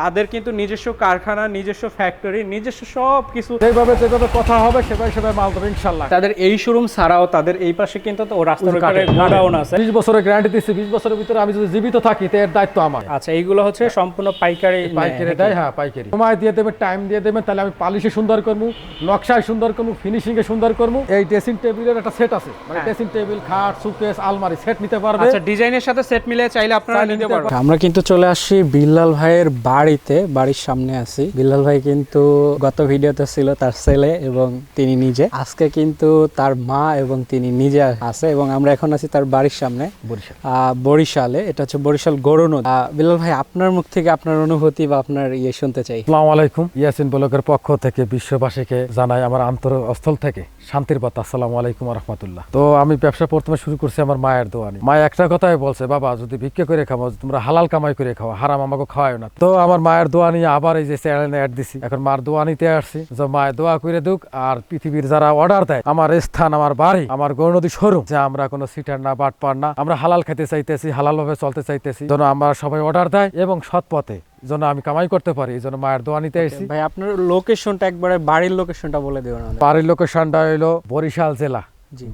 তাদের কিন্তু নিজস্ব কারখানা নিজস্ব ফ্যাক্টরি নিজস্ব সব কিছু যেভাবে যেভাবে কথা হবে সেভাবে সেভাবে মাল দেবে ইনশাল্লাহ তাদের এই শোরুম ছাড়াও তাদের এই পাশে কিন্তু তো রাস্তার উপরে গোডাউন আছে। বিশ বছরের গ্যারান্টি দিচ্ছি বিশ বছরের ভিতরে আমি যদি জীবিত থাকি তো এর দায়িত্ব আমার। আচ্ছা এইগুলো হচ্ছে সম্পূর্ণ পাইকারি পাইকারি দেয় হ্যাঁ পাইকারি। সময় দিয়ে দেবে টাইম দিয়ে দেবেন তাহলে আমি পালিশে সুন্দর করব নকশায় সুন্দর করব ফিনিশিং এ সুন্দর করব। এই ড্রেসিং টেবিলের একটা সেট আছে। মানে হ্যাঁ। ড্রেসিং টেবিল খাট সুকেস আলমারি সেট নিতে পারবে। আচ্ছা ডিজাইনের সাথে সেট মিলে চাইলে আপনারা নিতে পারবেন। আমরা কিন্তু চলে আসছি বিল্লাল ভাইয়ের বাড়িতে বাড়ির সামনে আছি। বিল্লাল ভাই কিন্তু গত ভিডিওতে ছিল তার ছেলে এবং তিনি নিজে। আজকে কিন্তু তার মা এবং তিনি নিজে আছে এবং আমরা এখন আছি তার বাড়ির সামনে। বরিশাল। বরিশালে। এটা হচ্ছে বরিশাল গৌরনদ বিল্লাল ভাই আপনার মুখ থেকে আপনার অনুভূতি বা আপনার ইয়ে শুনতে চাই। আসসালামু আলাইকুম। ইয়াসিন ব্লকের পক্ষ থেকে বিশ্ববাসীকে জানাই আমার আন্তরস্থল থেকে শান্তির বার্তা, আসসালামু আলাইকুম রহমতুল্লাহ তো আমি ব্যবসা প্রথমে শুরু করছি আমার মায়ের দোয়ানি। মা একটা কথাই বলছে, বাবা, যদি ভিক্ষে করে খাও তোমরা হালাল কামাই করে খাও, হারাম আমাকে খাওয়ায় না। তো আমার মায়ের দোয়া নিয়ে আবার এই যে চ্যানেলে অ্যাড দিছি। এখন মার দোয়া নিতে আসছি। যে মায়ের দোয়া করে দুক আর পৃথিবীর যারা অর্ডার দেয়, আমার স্থান, আমার বাড়ি, আমার গৌরনদী শোরুম, যে আমরা কোনো সিটার না, বাট পার না, আমরা হালাল খেতে চাইতেছি হালাল ভাবে চলতে চাইতেছি। যেন আমরা সবাই অর্ডার দেয় এবং সৎ পথে যেন আমি কামাই করতে পারি এই জন্য মায়ের দোয়া নিতে এসেছি। ভাই আপনার লোকেশনটা একবারে বাড়ির লোকেশনটা বলে দেবেন বাড়ির লোকেশনটা হইল বরিশাল জেলা।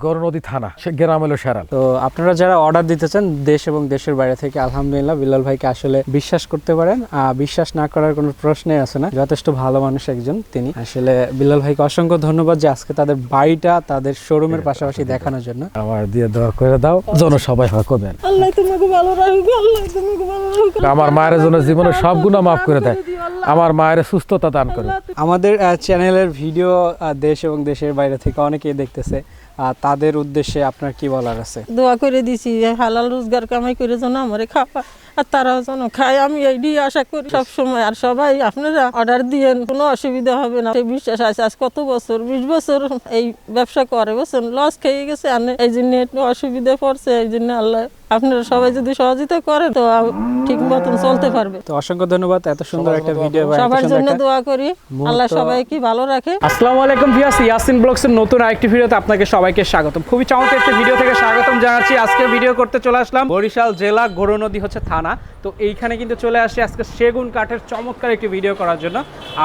গৌরনদী থানা সে গ্রাম হলো সেরাল। তো আপনারা যারা অর্ডার দিতে চান দেশ এবং দেশের বাইরে থেকে আলহামদুলিল্লাহ বিল্লাল ভাইকে আসলে বিশ্বাস করতে পারেন। বিশ্বাস না করার কোনো প্রশ্নই আছে না। যথেষ্ট ভালো মানুষ একজন তিনি। আসলে বিল্লাল ভাইকে অসংখ্য ধন্যবাদ যে আজকে তাদের বাড়িটা তাদের শোরুমের পাশাপাশি দেখানোর জন্য। আমার দিয়ে দোয়া করে দাও যেন সবাই হয় করবেন আল্লাহ তোমাকে ভালো রাখুক আল্লাহ তোমাকে ভালো রাখুক। আমার মায়ের জন্য জীবনে সব গুণা মাফ করে দেয়। আমার মায়ের সুস্থতা দান করে। আমাদের আহ, চ্যানেলের ভিডিও দেশ এবং দেশের বাইরে থেকে অনেকেই দেখতেছে। তাদের উদ্দেশ্যে আপনার কি বলার আছে? দোয়া করে দিছি হালাল রোজগার কামাই করে যেন আমারে খাওয়া আর তারাও যেন খায়। আমি এইটি আশা করি সব সময় আর সবাই আপনারা অর্ডার দিয়েন, কোনো অসুবিধা হবে না। সেই বিশ্বাস আছে, আজ কত বছর? বিশ বছর এই ব্যবসা করে, বুঝছেন? লস খেয়ে গেছে, আর এই জন্য একটু অসুবিধা পড়ছে, এই জন্য আল্লাহ আপনারা সবাই যদি সহযোগিতা করেন তো ঠিক মতন চলতে পারবে। তো অসংখ্য ধন্যবাদ এত সুন্দর একটা ভিডিও সবার জন্য দোয়া করি। আল্লাহ সবাইকে ভালো রাখে। আসসালামু আলাইকুম ভিয়াস ইয়াসিন ব্লগসের নতুন আরেকটি ভিডিওতে আপনাকে সবাইকে স্বাগতম। খুবই চমৎকার একটা ভিডিও থেকে স্বাগতম জানাচ্ছি। আজকে ভিডিও করতে চলে আসলাম বরিশাল জেলা গোরো নদী হচ্ছে থানা। তো এইখানে কিন্তু চলে আসছি আজকে সেগুন কাঠের চমৎকার একটি ভিডিও করার জন্য।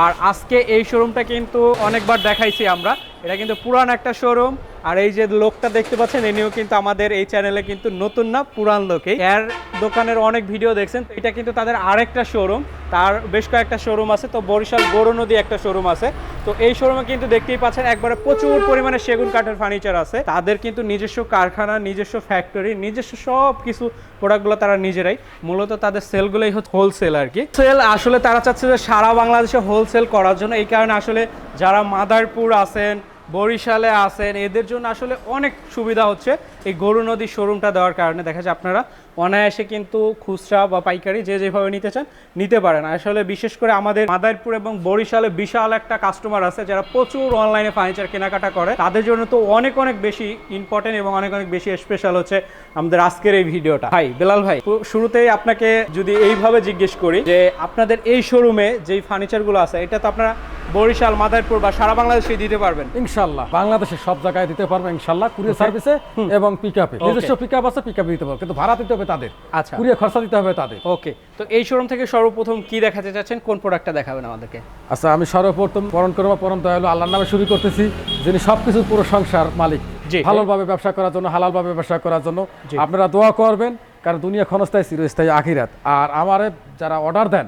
আর আজকে এই শোরুমটা কিন্তু অনেকবার দেখাইছি আমরা। এটা কিন্তু পুরান একটা শোরুম আর এই যে লোকটা দেখতে পাচ্ছেন, এনেও কিন্তু আমাদের এই চ্যানেলে কিন্তু নতুন না, পুরান লোকে এর দোকানের অনেক ভিডিও দেখছেন এটা কিন্তু তাদের আরেকটা শোরুম তার বেশ কয়েকটা শোরুম আছে, তো বরিশাল গৌরনদী একটা শোরুম আছে। তো এই শোরুমে কিন্তু দেখতেই পাচ্ছেন, একবারে প্রচুর পরিমাণে সেগুন কাঠের ফার্নিচার আছে। তাদের কিন্তু নিজস্ব কারখানা, নিজস্ব ফ্যাক্টরি নিজস্ব সব কিছু প্রোডাক্টগুলো তারা নিজেরাই। মূলত তাদের সেলগুলোই হচ্ছে হোলসেল আর কি। সেল আসলে তারা চাচ্ছে যে সারা বাংলাদেশে হোলসেল করার জন্য, এই কারণে আসলে যারা মাদারপুর আছেন বরিশালে আছেন। এদের জন্য আসলে অনেক সুবিধা হচ্ছে। এই গরু নদীর শোরুমটা দেওয়ার কারণে দেখা যায় আপনারা অনায়াসে কিন্তু খুচরা বা পাইকারি যে যেভাবে নিতে চান নিতে পারেন। আসলে বিশেষ করে আমাদের মাদারপুর এবং বরিশালে বিশাল একটা কাস্টমার আছে যারা প্রচুর অনলাইনে ফার্নিচার কেনাকাটা করে। তাদের জন্য তো অনেক অনেক বেশি ইম্পর্টেন্ট এবং অনেক অনেক বেশি স্পেশাল হচ্ছে আমাদের আজকের এই ভিডিওটা। ভাই বেলাল ভাই শুরুতেই আপনাকে যদি এইভাবে জিজ্ঞেস করি যে আপনাদের এই শোরুমে যেই ফার্নিচারগুলো আছে এটা তো আপনারা বরিশাল মাদারপুর বা সারা বাংলাদেশে দিতে পারবেন? ইনশাল্লাহ। বাংলাদেশের সব জায়গায় দিতে পারব ইনশাল্লাহ। কুরিয়ার সার্ভিসে এবং পিক আপে নিজস্ব পিকআপ আছে পিকআপে দিতে পারব কিন্তু ভাড়া দিতে হবে তাদের। আচ্ছা। কুরিয়ার খরচা দিতে হবে তাদের। ওকে তো এই শোরুম থেকে সর্বপ্রথম কি দেখাতে চাচ্ছেন? কোন প্রোডাক্টটা দেখাবেন আমাদেরকে? আচ্ছা আমি সর্বপ্রথম পরম করব পরম দয়ালু আল্লাহর নামে শুরু করতেছি যিনি সবকিছু পুরো সংসার মালিক। ভালোভাবে ব্যবসা করার জন্য হালালভাবে ব্যবসা করার জন্য। আপনারা দোয়া করবেন কারণ দুনিয়া ক্ষণস্থায়ী চিরস্থায়ী আখিরাত। আর আমারে যারা অর্ডার দেন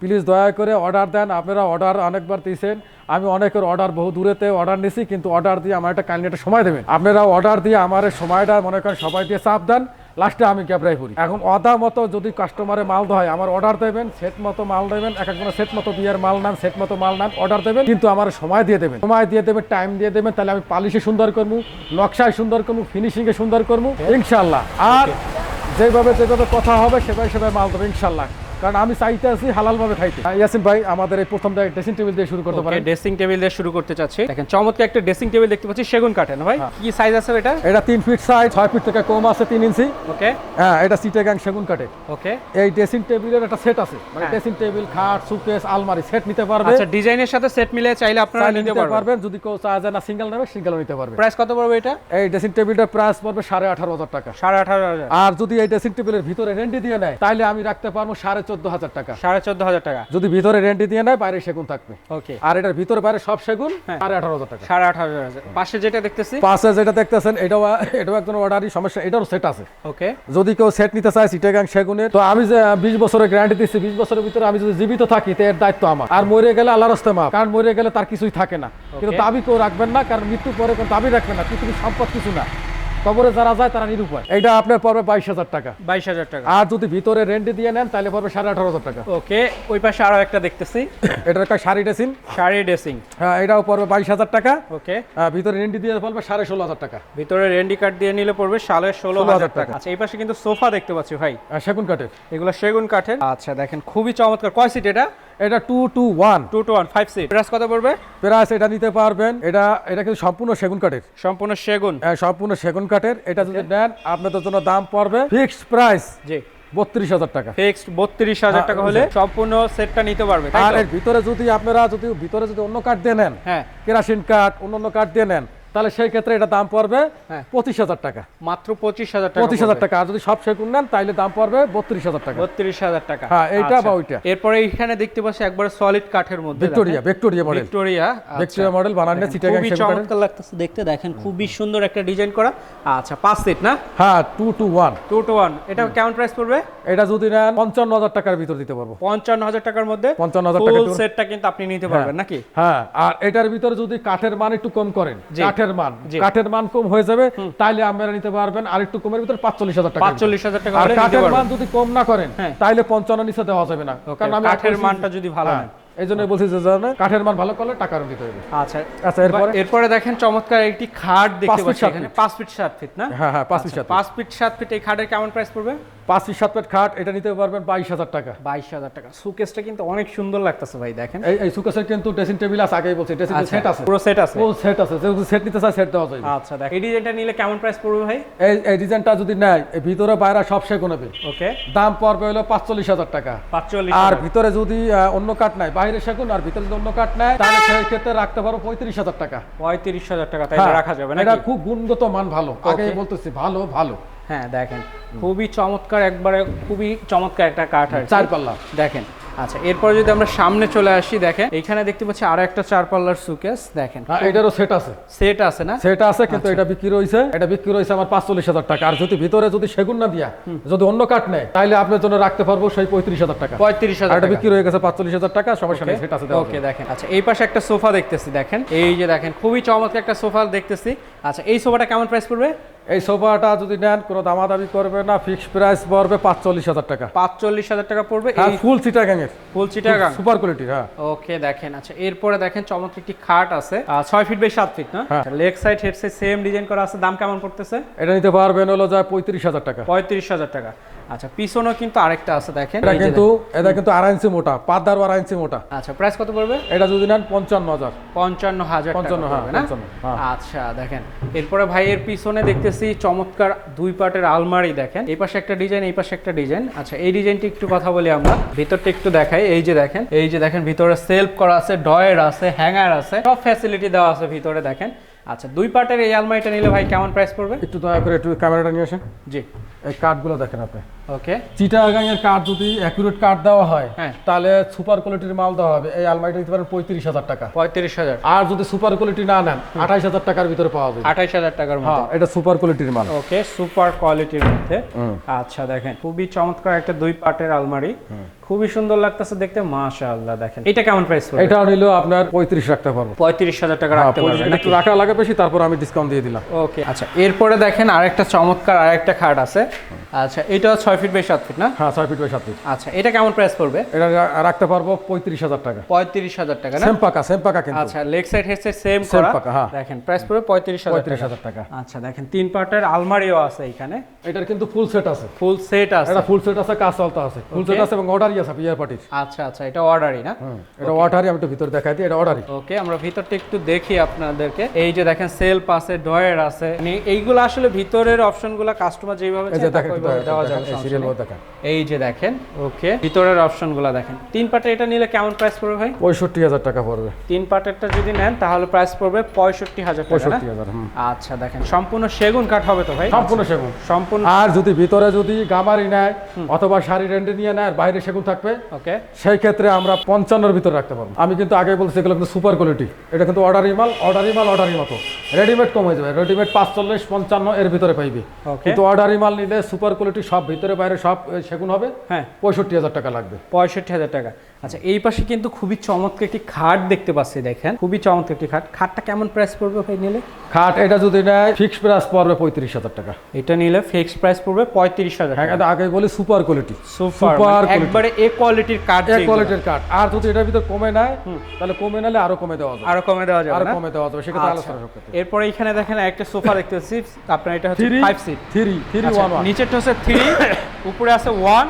প্লিজ দয়া করে অর্ডার দেন। আপনারা অর্ডার অনেকবার দিয়েছেন। আমি অনেকের অর্ডার বহু দূরেতে অর্ডার নিছি কিন্তু অর্ডার দিয়ে আমার একটা কাইন্ডলি একটা সময় দেবেন। আপনারা অর্ডার দিয়ে আমার সময়টা মনে করেন সবাই দিয়ে চাপ দেন লাস্টে আমি ক্যাবরাই করি। এখন অদা মতো যদি কাস্টমারে মাল হয় আমার অর্ডার দেবেন সেট মতো মাল দেবেন এক একজনের সেট মতো বিয়ের মাল নেন সেট মতো মাল নেন অর্ডার দেবেন কিন্তু আমার সময় দিয়ে দেবেন। সময় দিয়ে দেবেন টাইম দিয়ে দেবেন তাহলে আমি পালিশে সুন্দর করব নকশায় সুন্দর করব ফিনিশিংয়ে সুন্দর করব ইনশাল্লাহ আর যেভাবে যেভাবে কথা হবে সেভাবে সেভাবে মাল দেবে ইনশাল্লাহ। কারণ আমি চাইতে আছি হালালভাবে খাইতে। ইয়াসিন ভাই আমাদের এই প্রথম ড্রেসিং টেবিল দিয়ে শুরু করতে পারেন। ড্রেসিং টেবিল দিয়ে শুরু করতে চাচ্ছি। দেখেন। চমৎকার একটা ড্রেসিং টেবিল দেখতে পাচ্ছি সেগুন কাঠের না ভাই কি সাইজ আছে এটা? এটা তিন ফিট সাইজ ছয় ফিট থেকে কম আছে তিন ইঞ্চি। ওকে হ্যাঁ এটা সিটে গ্যাং সেগুন কাঠে ওকে এই ড্রেসিং টেবিলের একটা সেট আছে। মানে হ্যাঁ। ড্রেসিং টেবিল খাট সুকেস আলমারি সেট নিতে পারবে। আচ্ছা ডিজাইনের সাথে সেট মিলিয়ে চাইলে আপনারা নিতে পারবেন। যদি কেউ চায় যে না সিঙ্গেল নেবে সিঙ্গেলও নিতে পারবে। প্রাইস কত পড়বে এটা? এই ড্রেসিং টেবিলটার প্রাইস পড়বে সাড়ে আঠারো হাজার টাকা। সাড়ে আঠারো হাজার। আর যদি এই ড্রেসিং টেবিলের ভিতরে রেন্ডি দিয়ে নেয় তাহলে আমি রাখতে পারব সাড়ে চোদ্দ হাজার টাকা। সাড়ে চোদ্দ হাজার টাকা। যদি ভিতরে রেন্টি দিয়ে নেয় বাইরে সেগুন থাকবে। ওকে। আর এটার ভিতরে বাইরে সব সেগুন হ্যাঁ। সাড়ে আঠারো হাজার টাকা। সাড়ে আঠারো হাজার। পাশে যেটা দেখতেছি? পাশে যেটা দেখতেছেন এটাও এটাও একজন অর্ডারই সমস্যা এটারও সেট আছে। ওকে। যদি কেউ সেট নিতে চায় সিটাগাং সেগুনের তো আমি যে বিশ বছরের গ্যারান্টি দিচ্ছি বিশ বছরের ভিতরে আমি যদি জীবিত থাকি তো এর দায়িত্ব আমার। আর মরে গেলে আল্লাহ রাস্তে মাপ কারণ মরে গেলে তার কিছুই থাকে না। কিন্তু দাবি কেউ রাখবেন না কারণ মৃত্যু পরে কোনো দাবি রাখবেন না। পৃথিবীর সম্পদ কিছু না। কবরে যারা যায় তারা নিরুপায়। এটা আপনার পড়বে বাইশ হাজার টাকা। বাইশ হাজার টাকা। আর যদি ভিতরে রেন্টে দিয়ে নেন তাহলে পড়বে সাড়ে আঠারো হাজার টাকা। ওকে ওই পাশে আরও একটা দেখতেছি। এটার একটা শাড়ি ড্রেসিং। শাড়ি ড্রেসিং। হ্যাঁ এটাও পড়বে বাইশ হাজার টাকা। ওকে। হ্যাঁ, ভিতরে রেন্টি দিয়ে পড়বে সাড়ে ষোলো হাজার টাকা। ভিতরে রেন্ডি কার্ড দিয়ে নিলে পড়বে সালে ষোলো হাজার টাকা। টাকা। আচ্ছা এই পাশে কিন্তু সোফা দেখতে পাচ্ছি ভাই। সেগুন কাঠের। এগুলো সেগুন কাঠের। আচ্ছা দেখেন খুবই চমৎকার। কয় সিট এটা? এটা two two one two two one five seat price কত পড়বে? প্রাইস এটা নিতে পারবেন। এটা এটা কিন্তু সম্পূর্ণ সেগুন কাঠের। সম্পূর্ণ সেগুন। হ্যাঁ, সম্পূর্ণ সেগুন কাঠের। এটা যদি নেন আপনাদের জন্য দাম পড়বে ফিক্সড প্রাইস জি। বত্রিশ হাজার টাকা। ফিক্সড বত্রিশ হাজার হ্যাঁ, টাকা হলে সম্পূর্ণ সেটটা নিতে পারবে আর ভিতরে যদি আপনারা যদি ভিতরে যদি অন্য কাঠ দিয়ে নেন হ্যাঁ। কেরাসিন কাঠ অন্য অন্য কাঠ দিয়ে নেন তাহলে সেই ক্ষেত্রে এটা দাম পড়বে হ্যাঁ। পঁচিশ হাজার টাকা। মাত্র পঁচিশ হাজার টাকা পঁচিশ হাজার টাকা আর যদি সব সেগুন নেন তাহলে দাম পড়বে বত্রিশ হাজার টাকা। বত্রিশ হাজার টাকা। হ্যাঁ, এইটা আচ্ছা। বা ওইটা। এরপরে এখানে দেখতে পাচ্ছি একবারে সলিড কাঠের মধ্যে Victoria Victoria model Victoria Victoria model বানানো চিটাগাং খুবই চমৎকার লাগতেছে দেখতে দেখেন খুবই সুন্দর একটা ডিজাইন করা। আচ্ছা পাঁচ সিট না? হ্যাঁ two two one two two one এটা কেমন প্রাইস পড়বে? এটা যদি নেন পঞ্চান্ন হাজার টাকার ভিতর দিতে পারব। পঞ্চান্ন হাজার টাকার মধ্যে পঞ্চান্ন হাজার টাকা সেটটা কিন্তু আপনি নিতে পারবেন নাকি? হ্যাঁ আর এটার ভিতরে যদি কাঠের মান একটু কম করেন জি। কাঠের মান কাঠের মান কম হয়ে যাবে তাইলে আপনারা নিতে পারবেন আর একটু কমের ভিতরে পাঁচচল্লিশ হাজার টাকা পাঁচচল্লিশ হাজার টাকা আর কাঠের মান যদি কম না করেন তাহলে তাইলে পঞ্চান্ন নিচে দেওয়া যাবে না। কারণ আমি কাঠের মানটা যদি ভালো হ্যাঁ, নেন। এই জন্য বলছি যে কাঠের মান ভালো করলে টাকা দিতে হবে। আচ্ছা আচ্ছা এরপরে? এরপরে দেখেন চমৎকার একটি খাট দেখতে পাচ্ছি এখানে। ফিট। পাঁচ ফিট সাত ফিট না? হ্যাঁ হ্যাঁ পাঁচ ফিট আচ্ছা, সাত ফিট। পাঁচ ফিট এই খাটের কেমন প্রাইস পড়বে? পাঁচ ফিট সাত ফিট খাট এটা নিতে পারবেন বাইশ হাজার টাকা। বাইশ হাজার টাকা। সুকেসটা কিন্তু অনেক সুন্দর লাগতেছে ভাই দেখেন। এই এই সুকেসের কিন্তু ড্রেসিং টেবিল আছে আগেই বলছি ড্রেসিং আচ্ছা, সেট আছে। পুরো সেট আছে। ও সেট আছে যদি সেট নিতে চায় সেট দেওয়া যাবে। আচ্ছা এই ডিজাইনটা নিলে কেমন প্রাইস পড়বে ভাই? এই এই ডিজাইনটা যদি নেয় ভিতরে বাইরে সব সেগুন হবে ওকে দাম পড়বে হলো পাঁচচল্লিশ হাজার টাকা। পাঁচচল্লিশ আর ভিতরে যদি অন্য কাঠ নাই বাইরে সেগুন আর ভিতরে অন্য কাঠ নেয় তাহলে সেই ক্ষেত্রে রাখতে পারো পঁয়ত্রিশ হাজার টাকা। পঁয়ত্রিশ হাজার টাকা তাই হ্যাঁ, রাখা যাবে এটা খুব গুণগত মান ভালো। আগে বলতেছি ভালো ভালো। হ্যাঁ দেখেন খুবই চমৎকার একবারে খুবই চমৎকার একটা কাঠ আর। চার পাল্লা। দেখেন আচ্ছা এরপর যদি আমরা সামনে চলে আসি দেখেন এখানে দেখতে পাচ্ছি আরও একটা চার পাল্লার সুকেস দেখেন। হ্যাঁ এটারও সেট আছে। সেট আছে না? সেট আছে কিন্তু আচ্ছা। এটা বিক্রি রয়েছে এটা বিক্রি রয়েছে আমার পাঁচচল্লিশ হাজার টাকা। আর যদি ভিতরে যদি সেগুন না দিয়া যদি অন্য কাঠ নেয় তাহলে আপনার জন্য রাখতে পারব সেই পঁয়ত্রিশ হাজার টাকা। পঁয়ত্রিশ হাজার এটা বিক্রি হয়ে গেছে পাঁচচল্লিশ হাজার টাকা সমস্যা নেই সেট আছে ওকে দেখেন। আচ্ছা এই পাশে একটা সোফা দেখতেছি দেখেন। এই যে দেখেন খুবই চমৎকার একটা সোফা দেখতেছি। আচ্ছা এই সোফাটা কেমন প্রাইস পড়বে? এই সোফাটা যদি নেন কোনো দামাদামি করবে না ফিক্সড প্রাইস পড়বে পাঁচচল্লিশ হাজার টাকা। পাঁচচল্লিশ হাজার টাকা পড়বে? হ্যাঁ ফুল সিটাগাং এর ফুল চিটাগাং সুপার কোয়ালিটি হ্যাঁ। ওকে দেখেন আচ্ছা এরপরে দেখেন চমৎকার একটি খাট আছে। ছয় ফিট বাই সাত ফিট না। Leg side head side same design করা আছে। দাম কেমন পড়তেছে? এটা নিতে পারবেন হলো যায় পঁয়ত্রিশ হাজার টাকা। পঁয়ত্রিশ হাজার টাকা। আচ্ছা পিছনেও কিন্তু আরেকটা আছে দেখেন। এটা কিন্তু এটা কিন্তু আড়াই ইঞ্চি মোটা পাদার আড়াই ইঞ্চি মোটা। আচ্ছা প্রাইস কত পড়বে? এটা যদি নেন পঞ্চান্ন হাজার। পঞ্চান্ন হাজার 55, হ্যাঁ, পড়বে না? 55, হ্যাঁ। আচ্ছা দেখেন। এরপরে ভাইয়ের পিছনে দেখতেছি চমৎকার দুই পাটের আলমারি দেখেন। এই পাশে একটা ডিজাইন এই পাশে একটা ডিজাইন। আচ্ছা এই ডিজাইনটি একটু কথা বলি আমরা। ভিতরটা একটু দেখাই। এই যে দেখেন এই যে দেখেন ভিতরে সেলফ করা আছে ডয়ের আছে হ্যাঙ্গার আছে সব ফ্যাসিলিটি দেওয়া আছে ভিতরে দেখেন। আচ্ছা দুই পাটের এই আলমারিটা নিলে ভাই কেমন প্রাইস পড়বে? একটু দয়া করে একটু ক্যামেরাটা নিয়ে আসেন। জি। এই কাঠগুলো দেখেন আপনি। ওকে চিটাগাং এর কাঠ যদি অ্যাকুরেট কাঠ দেওয়া হয় হ্যাঁ। তাহলে সুপার কোয়ালিটির মাল দেওয়া হবে। এই আলমারিটা দিতে পারেন পঁয়ত্রিশ হাজার টাকা। পঁয়ত্রিশ হাজার। আর যদি সুপার কোয়ালিটি না নেন আঠাইশ হাজার টাকার ভিতরে পাওয়া যাবে। আঠাইশ হাজার টাকার হ্যাঁ মধ্যে এটা সুপার কোয়ালিটির মাল। ওকে সুপার কোয়ালিটির মধ্যে। আচ্ছা দেখেন খুবই চমৎকার একটা দুই পাটের আলমারি। খুবই সুন্দর লাগতেছে দেখতে মাশাআল্লাহ দেখেন। এটা কেমন প্রাইস পড়বে? এটা নিল আপনার পঁয়ত্রিশ রাখতে পারব। পঁয়ত্রিশ হাজার টাকা হ্যাঁ, রাখতে পারবেন 35 একটু রাখা লাগে বেশি তারপর আমি ডিসকাউন্ট দিয়ে দিলাম। ওকে আচ্ছা এরপরে দেখেন আরেকটা চমৎকার আরেকটা খাট আছে। আচ্ছা এটা ছয় ফিট বাই সাত ফিট না? হ্যাঁ ছয় ফিট বাই সাত ফিট আচ্ছা এটা কেমন প্রাইস পড়বে? এটা রাখতে পারব পঁয়ত্রিশ হাজার টাকা। পঁয়ত্রিশ হাজার টাকা না? সেম পাকা সেম পাকা কিন্তু। আচ্ছা leg side head side same করা? পাকা, হ্যাঁ। দেখেন প্রাইস পড়বে পঁয়ত্রিশ হাজার পঁয়ত্রিশ টাকা হাজার টাকা। আচ্ছা দেখেন তিন পাটের আলমারিও আছে এখানে। এটার কিন্তু ফুল সেট আছে। ফুল সেট আছে। এটা ফুল সেট আছে কাজ চলতে আছে ফুল সেট আছে এবং অর্ডারই আছে বিয়ার পার্টির আচ্ছা আচ্ছা এটা অর্ডারই না? এটা অর্ডারই আমি একটু ভিতরে দেখাই দিই এটা অর্ডারই ওকে আমরা ভিতরটা একটু দেখি আপনাদেরকে। এই যে দেখেন সেলফ আছে ডয়ের আছে। মানে এইগুলো আসলে ভিতরের অপশনগুলো কাস্টমার যেভাবে চায় দেওয়া যাবে সমস্যা সিরিয়াল নেই। দেখেন এই যে দেখেন ওকে ভিতরের অপশনগুলো দেখেন। তিন পার্টের এটা নিলে কেমন প্রাইস পড়বে ভাই? পঁয়ষট্টি হাজার টাকা পড়বে। তিন পার্টেরটা যদি নেন তাহলে প্রাইস পড়বে পঁয়ষট্টি হাজার পঁয়ষট্টি হাজার আচ্ছা দেখেন সম্পূর্ণ সেগুন কাঠ হবে তো ভাই? সম্পূর্ণ সেগুন। সম্পূর্ণ আর যদি ভিতরে যদি গামারি নেয় অথবা শাড়ি রেন্টে নিয়ে নেয় আর বাইরে সেগুন থাকবে ওকে। সেই ক্ষেত্রে আমরা পঞ্চান্নর ভিতরে রাখতে পারব। আমি কিন্তু আগে বলছি এগুলো কিন্তু সুপার কোয়ালিটি এটা কিন্তু অর্ডারি মাল অর্ডারি মাল অর্ডারি মতো রেডিমেড কম হয়ে যাবে। রেডিমেড পাঁচচল্লিশ পঞ্চান্ন এর ভিতরে পাইবে। কিন্তু অর্ডারি মাল নিলে সুপার কোয়ালিটি সব ভিতরে বাইরে সব সেগুন হবে। হ্যাঁ। পঁয়ষট্টি হাজার টাকা লাগবে। পঁয়ষট্টি হাজার টাকা। আচ্ছা এই পাশে কিন্তু খুবই চমৎকার একটি খাট দেখতে পাচ্ছি দেখেন। খুবই চমৎকার একটি খাট। খাটটা কেমন প্রাইস পড়বে ভাই নিলে? খাট এটা যদি নেয় ফিক্সড প্রাইস পড়বে পঁয়ত্রিশ হাজার টাকা। এটা নিলে ফিক্সড প্রাইস পড়বে পঁয়ত্রিশ হাজার হ্যাঁ টাকা। আগে বলি সুপার কোয়ালিটি সুপার একবারে এ কোয়ালিটির কাঠ এক কোয়ালিটির কাঠ আর যদি এটার ভিতর কমে নেয় তাহলে কমে নিলে আরও কমে দেওয়া যাবে। আরও কমে দেওয়া যাবে আরও কমে দেওয়া যাবে সেক্ষেত্রে আচ্ছা। আলোচনা করতে এরপরে এখানে দেখেন একটা সোফা দেখতে পাচ্ছি। আপনার এটা হচ্ছে three five seat three three আচ্ছা, ওয়ান ওয়ান নিচেরটা হচ্ছে থ্রি উপরে আছে ওয়ান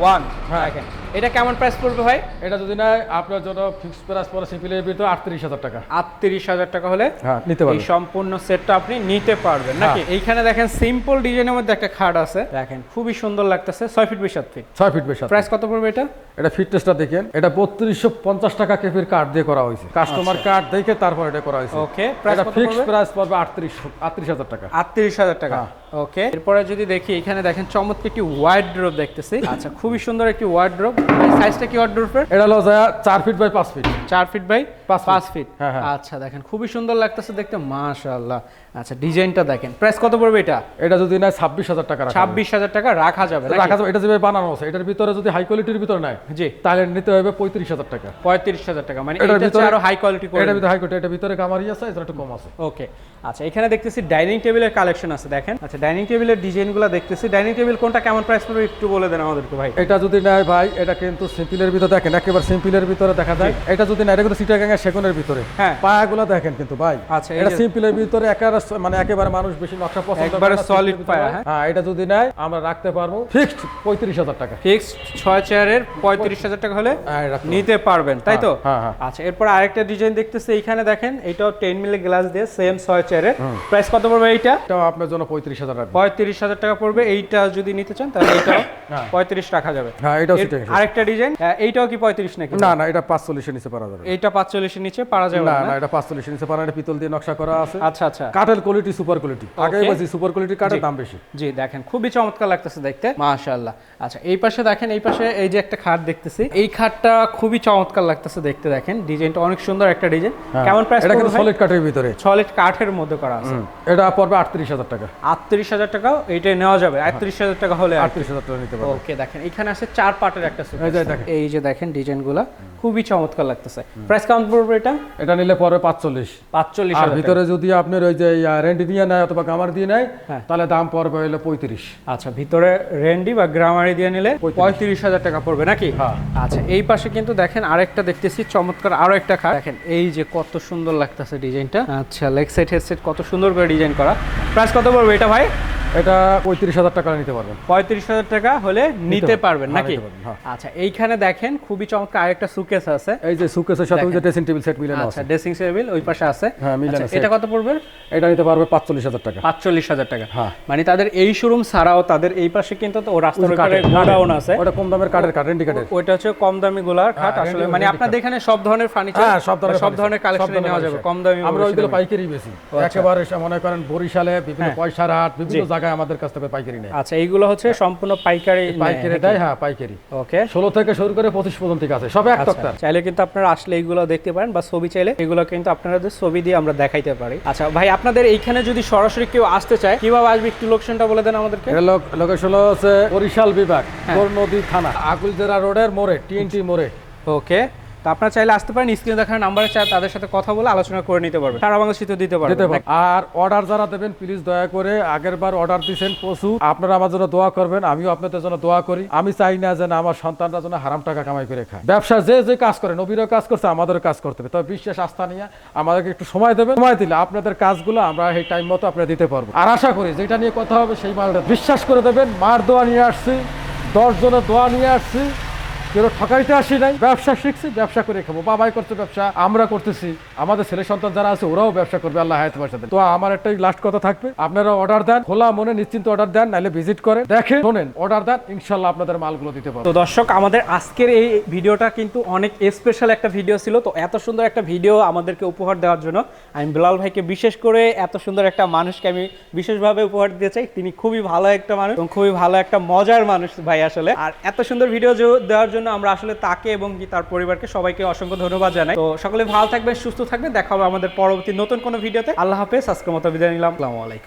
ওয়ান হ্যাঁ। দেখেন। এটা কেমন প্রাইস পড়বে ভাই? এটা যদি নেয় আপনার জন্য ফিক্সড প্রাইস পড়ে সিপিলের ভিতরে আটত্রিশ হাজার টাকা। আটত্রিশ হাজার টাকা হলে হ্যাঁ নিতে এই পারবেন সম্পূর্ণ সেটটা আপনি নিতে পারবেন নাকি? হ্যাঁ। এইখানে দেখেন সিম্পল ডিজাইনের মধ্যে একটা খাট আছে। দেখেন। খুবই সুন্দর লাগতেছে। ছয় ফিট বাই ফিট ছয় ফিট বেশি প্রাইস কত পড়বে এটা? এটা ফিটনেসটা দেখেন। এটা বত্রিশশো পঞ্চাশ টাকা কেপির কার্ড দিয়ে করা হয়েছে। কাস্টমার কার্ড দেখে তারপর এটা করা হয়েছে। ওকে প্রাইস পড়বে? প্রাইস পড়বে আটত্রিশ আটত্রিশ হাজার টাকা। আটত্রিশ হাজার টাকা। হ্যাঁ। ওকে। এরপরে যদি দেখি এখানে দেখেন চমৎকার একটি ওয়াইড ড্রপ দেখতেছি। আচ্ছা। খুবই সুন্দর একটি ওয়াইড ড্রপ সাইজটা কি ওয়াইড ড্রপের এটা হলো যা চার ফিট বাই পাঁচ ফিট চার ফিট বাই পাঁচ ফিট হ্যাঁ, হ্যাঁ। আচ্ছা দেখেন খুবই সুন্দর লাগতেছে দেখতে মাশাআল্লাহ। আচ্ছা ডিজাইনটা দেখেন। প্রাইস কত পড়বে এটা? এটা যদি নেয় ছাব্বিশ হাজার টাকা। ছাব্বিশ হাজার টাকা রাখা যাবে? রাখা যাবে এটা যেভাবে বানানো আছে এটার ভিতরে যদি হাই কোয়ালিটির ভিতরে নেয় জি। তাহলে নিতে হবে পঁয়ত্রিশ হাজার টাকা। পঁয়ত্রিশ হাজার টাকা মানে এটার এটা ভিতরে- আরও হাই কোয়ালিটি এটার ভিতরে হাই কোয়ালিটি এটার ভিতরে কামারি আছে এটা একটু কম আছে। ওকে। আচ্ছা এখানে দেখতেছি ডাইনিং টেবিলের কালেকশন আছে দেখেন। আচ্ছা ডাইনিং টেবিলের ডিজাইনগুলো দেখতেছি। ডাইনিং টেবিল কোনটা কেমন প্রাইস পড়বে একটু বলে দেন আমাদেরকে ভাই। এটা যদি নেয় ভাই এটা কিন্তু সিম্পলের ভিতরে দেখেন একেবারে সিম্পলের ভিতরে দেখা যায়। এটা যদি নেয় এটা কিন্তু সিটাগাঙ্গা সেগুনের ভিতরে। হ্যাঁ। পায়াগুলো দেখেন কিন্তু ভাই। আচ্ছা, এটা সিম্পলের ভিতরে একেবারে মানে একেবারে মানুষ বেশি নকশা পছন্দ করে একবারে ভিতরে। পায়া, হ্যাঁ। হ্যাঁ এটা যদি নেয় আমরা রাখতে পারব ফিক্সড পঁয়ত্রিশ হাজার টাকা। ফিক্সড ছয় চেয়ারের পঁয়ত্রিশ হাজার টাকা হলে হ্যাঁ, নিতে পারবেন তাই তো? হ্যাঁ, হ্যাঁ। আচ্ছা এরপর আরেকটা ডিজাইন দেখতেছি এইখানে দেখেন এটাও টেন মিলি গ্লাস দিয়ে সেম ছয় চেয়ারের প্রাইস কত পড়বে এইটা? এটাও আপনার জন্য পঁয়ত্রিশ হাজার পঁয়ত্রিশ হাজার টাকা পড়বে এইটা যদি নিতে চান তাহলে এইটাও হ্যাঁ। পঁয়ত্রিশ রাখা যাবে। হ্যাঁ এটাও আরেকটা ডিজাইন এইটাও কি পঁয়ত্রিশ নাকি? না না এটা পাঁচচল্লিশের নিচে পারা যাবে। এইটা পাঁচচল্লিশের নিচে পারা যাবে না এটা পাঁচচল্লিশের নিচে পারা এটা পিতল দিয়ে নকশা করা আছে। আচ্ছা আচ্ছা। কাঠের কোয়ালিটি সুপার কোয়ালিটি আগে. বলছি সুপার কোয়ালিটির কাঠের দাম বেশি। জি দেখেন খুবই চমৎকার লাগতেছে দেখতে। মাশাআল্লাহ। আচ্ছা এই পাশে দেখেন এই পাশে এই যে একটা খাট দেখতেছি এই খাটটা খুবই চমৎকার লাগতেছে দেখতে দেখেন। ডিজাইনটা অনেক সুন্দর একটা ডিজাইন। হ্যাঁ। কেমন প্রাইস এটা কিন্তু সলিড কাঠের ভিতরে। সলিড কাঠের মধ্যে করা আছে। এটা পড়বে আটত্রিশ হাজার টাকা। আটত্রিশ হাজার এইটাই নেওয়া যাবে। আটত্রিশ হাজার টাকা হলে আটত্রিশ হাজার টাকা নিতে পারবে। ওকে দেখেন এখানে আছে চার পার্টের একটা এই যে দেখেন। ডিজাইনগুলো খুবই চমৎকার লাগতেছে। প্রাইস কেমন পড়বে এটা? এটা নিলে পরে পাঁচচল্লিশ। পাঁচচল্লিশ আর ভিতরে যদি আপনার ওই যে রেন্ট দিয়ে নেয় অথবা গামার দিয়ে নেয় হ্যাঁ। তাহলে দাম পড়বে হলো পঁয়ত্রিশ। আচ্ছা ভিতরে রেন্ডি বা গ্রামারি দিয়ে নিলে পঁয়ত্রিশ। হাজার টাকা পড়বে নাকি? হ্যাঁ। আচ্ছা এই পাশে কিন্তু দেখেন আরেকটা দেখতেছি চমৎকার আরও একটা খাট। দেখেন এই যে কত সুন্দর লাগতেছে ডিজাইনটা। আচ্ছা লেগ সাইড হেড সেট কত সুন্দর করে ডিজাইন করা। প্রাইস কত পড়বে এটা ভাই? এটা পঁয়ত্রিশ হাজার টাকা নিতে পারবেন। পঁয়ত্রিশ হাজার টাকা হলে নিতে পারবেন। হ্যাঁ, নাকি? হ্যাঁ। আচ্ছা এইখানে দেখেন খুবই চমৎকার আরেকটা সুকেস আছে। এই যে সুকেসের সাথে যে ড্রেসিং টেবিল সেট মিলানো আচ্ছা আছে। ড্রেসিং টেবিল ওই পাশে আছে। হ্যাঁ, মিলানো আচ্ছা, এটা কত পড়বে? এটা নিতে পারবে পাঁচচল্লিশ হাজার টাকা। পাঁচচল্লিশ হাজার টাকা। হ্যাঁ। মানে তাদের এই শোরুম ছাড়াও তাদের এই পাশে কিন্তু তো রাস্তার উপরে কাঠের- গোডাউন আছে। ওটা কম দামের কাঠের কাঠ রেন্ডি কাঠের ওইটা হচ্ছে কম দামি গোলার হ্যাঁ, আসলে। মানে আপনাদের এখানে সব ধরনের ফার্নিচার হ্যাঁ সব ধরনের সব ধরনের কালেকশন নেওয়া যাবে কম দামি আমরা ওইগুলো পাইকারি বেশি একেবারে মনে করেন বরিশালে বিভিন্ন। পয়সার হাট বিভিন্ন জায়গায় আমাদের কাছ থেকে পাইকারি নেয়। আচ্ছা এইগুলো হচ্ছে সম্পূর্ণ পাইকারি পাইকারি দেয় হ্যাঁ পাইকারি। ওকে। ষোলো থেকে শুরু করে পঁচিশ পর্যন্ত আছে সব এক তক্তার চাইলে কিন্তু আপনারা আসলে এইগুলো দেখতে পারেন বা ছবি চাইলে এগুলো কিন্তু আপনাদের ছবি দিয়ে আমরা দেখাইতে পারি। আচ্ছা ভাই আপনাদের এইখানে যদি সরাসরি কেউ আসতে চায় কীভাবে আসবে? একটু লোকেশনটা বলে দেন আমাদেরকে। লোকেশন হচ্ছে বরিশাল বিভাগ হ্যাঁ। নদী থানা আকুলজেরা রোডের মোড়ে টিএনটি মোড়ে। ওকে। তো আপনারা চাইলে আসতে পারেন স্ক্রিনে দেখার নাম্বারে চাই তাদের সাথে কথা বলে আলোচনা করে নিতে পারবেন। সারা বাংলাদেশে দিতে দিতে পারবেন। আর অর্ডার যারা দেবেন প্লিজ দয়া করে আগের বার অর্ডার দিয়েছেন পশু আপনারা আমার জন্য দোয়া করবেন, আমিও আপনাদের জন্য দোয়া করি। আমি চাই না যেন আমার সন্তানরা যেন হারাম টাকা কামাই করে খায়। ব্যবসা যে যে কাজ করে, নবীরও কাজ করছে, আমাদেরও কাজ করতে হবে। তবে বিশ্বাস আস্থা নিয়ে আমাদেরকে একটু সময় দেবেন। সময় দিলে আপনাদের কাজগুলো আমরা এই টাইম মতো আপনারা দিতে পারব। আর আশা করি যেটা নিয়ে কথা হবে, সেই মালটা বিশ্বাস করে দেবেন। মার দোয়া নিয়ে আসছি দশ জনের দোয়া নিয়ে আসছি। কেউ ঠকাইতে আসি নাই, ব্যবসা শিখছি, ব্যবসা করে খাব। বাবাই করছে ব্যবসা, আমরা করতেছি। আমাদের ছেলে সন্তান যারা আছে, ওরাও ব্যবসা করবে, আল্লাহ হায়াত দেন। তো আমার একটাই লাস্ট কথা থাকবে, আপনারা অর্ডার দেন, খোলা মনে নিশ্চিন্ত অর্ডার দেন, নাহলে ভিজিট করেন। দেখেন, শোনেন অর্ডার দেন, ইনশাল্লাহ আপনাদের মালগুলো দিতে পারব। তো দর্শক, আমাদের আজকের এই ভিডিওটা কিন্তু অনেক স্পেশাল একটা ভিডিও ছিল। তো এত সুন্দর একটা ভিডিও আমাদেরকে উপহার দেওয়ার জন্য, আমি বিলাল ভাইকে বিশেষ করে এত সুন্দর একটা মানুষকে আমি বিশেষভাবে উপহার দিতে চাই। তিনি খুবই ভালো একটা মানুষ এবং খুবই ভালো একটা মজার মানুষ ভাই আসলে। আর এত সুন্দর ভিডিও দেওয়ার জন্য আমরা আসলে তাকে এবং তার পরিবারকে সবাইকে অসংখ্য ধন্যবাদ জানাই। তো সকলে ভালো থাকবেন, সুস্থ থাকবেন। দেখা হবে আমাদের পরবর্তী নতুন কোনো ভিডিওতে। আল্লাহ হাফেজ, আজকের মতো বিদায় নিলাম। আসসালামু আলাইকুম।